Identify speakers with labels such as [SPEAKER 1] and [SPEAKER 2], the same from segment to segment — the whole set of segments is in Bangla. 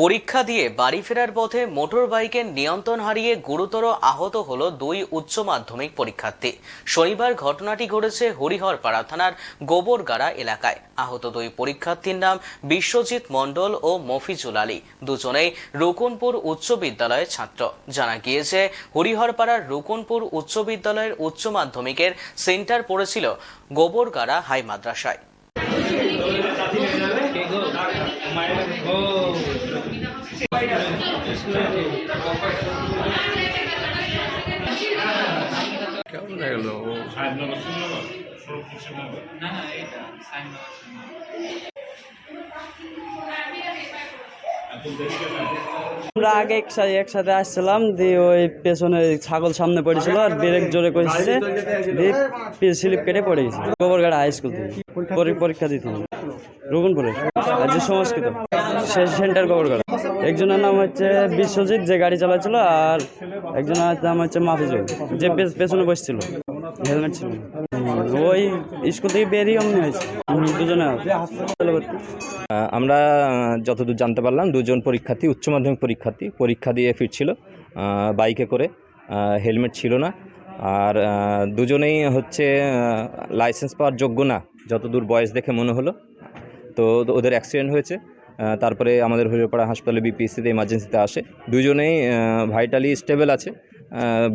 [SPEAKER 1] পরীক্ষা দিয়ে বাড়ি ফেরার পথে মোটর বাইকের নিয়ন্ত্রণ হারিয়ে গুরুতর আহত হল দুই উচ্চ মাধ্যমিক পরীক্ষার্থী। শনিবার ঘটনাটি ঘটেছে হরিহরপাড়া থানার গোবরগাড়া এলাকায়। আহত দুই পরীক্ষার্থীর নাম বিশ্বজিৎ মণ্ডল ও মফিজুল আলী। দুজনেই রুকুনপুর উচ্চ বিদ্যালয়ের ছাত্র। জানা গিয়েছে, হরিহরপাড়ার রুকুনপুর উচ্চ বিদ্যালয়ের উচ্চ মাধ্যমিকের সেন্টার পড়েছিল গোবরগাড়া হাই মাদ্রাসায়।
[SPEAKER 2] আমরা আগে একসাথে একসাথে আসছিলাম, দিয়ে ওই পেছনে ছাগল সামনে পড়েছিল আর ব্রেক জোরে করেছে, দিয়ে স্লিপ কেটে পড়ে গেছে গোবরগাড়া হাই স্কুল থেকে। পরীক্ষা দিতে রুগুনপুরে রাজ্য সংস্কৃত সে সেন্টার গোবরগাড়া। একজনের নাম হচ্ছে বিশ্বজিৎ, যে গাড়ি চালাচ্ছিল আর একজনের নাম হচ্ছে মাফিজুল যে পেছনে বসছিল, হেলমেট ছিল। ওই স্কুল থেকে বেরিয়ে অমনি হয়েছে। দুজনে
[SPEAKER 3] আমরা যতদূর জানতে পারলাম, দুজন পরীক্ষার্থী, উচ্চ মাধ্যমিক পরীক্ষার্থী, পরীক্ষা দিয়ে ফিরছিল বাইকে করে হেলমেট ছিল না। আর দুজনেই হচ্ছে লাইসেন্স পাওয়ার যোগ্য না, যতদূর বয়স দেখে মনে হলো। তো ওদের অ্যাক্সিডেন্ট হয়েছে। তারপরে আমাদের হরিপাড়া হাসপাতালে বিপিএসসিতে ইমার্জেন্সিতে আসে। দুজনেই ভাইটালি স্টেবল আছে।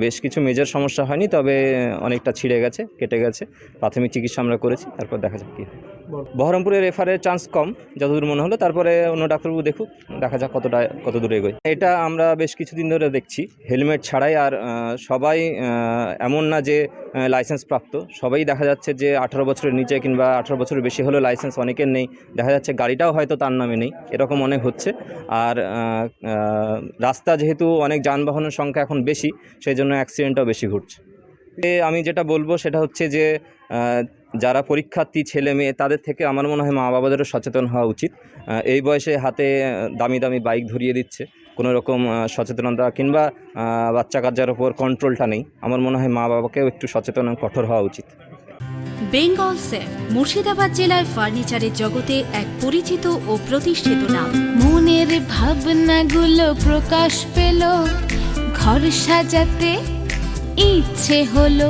[SPEAKER 3] বেশ কিছু মেজর সমস্যা হয়নি, তবে অনেকটা ছিঁড়ে গেছে, কেটে গেছে। প্রাথমিক চিকিৎসা আমরা করেছি, তারপর দেখা যাক কী হয়। বহরমপুরে রেফারের চান্স কম, যতদূর মনে হলো। তারপরে অন্য ডাক্তারবাবু দেখুক, দেখা যাক কতটা কত দূরে এগোয়। এটা আমরা বেশ কিছুদিন ধরে দেখছি। হেলমেট ছাড়াই আর সবাই এমন না যে লাইসেন্স প্রাপ্ত। সবাই দেখা যাচ্ছে যে, আঠারো বছরের নিচে কিংবা আঠারো বছরের বেশি হলেও লাইসেন্স অনেকের নেই। দেখা যাচ্ছে গাড়িটাও হয়তো তার নামে নেই। এরকম অনেক হচ্ছে। আর রাস্তা যেহেতু অনেক যানবাহনের সংখ্যা এখন বেশি, সেই জন্য অ্যাক্সিডেন্টও বেশি ঘটছে। আমি যেটা বলব সেটা হচ্ছে যে যারা পরীক্ষার্থী, ছেলে, মেয়ে, তাদের থেকে আমার মনে হয় মা বাবাদেরও সচেতন হওয়া উচিত। এই বয়সে হাতে দামি দামি বাইক ধরিয়ে দিচ্ছে। কোনো রকম সচেতনতা কিংবা বাচ্চা কাচ্চার ওপর কন্ট্রোলটা নেই। আমার মনে হয় মা বাবাকেও একটু সচেতন কঠোর হওয়া উচিত।
[SPEAKER 4] বেঙ্গল সেফ মুর্শিদাবাদ জেলায় ফার্নিচারের জগতে এক পরিচিত ও প্রতিষ্ঠিত নাম।
[SPEAKER 5] মনের ভাবনাগুলো প্রকাশ পেল, ঘর সাজাতে ইচ্ছে হলো।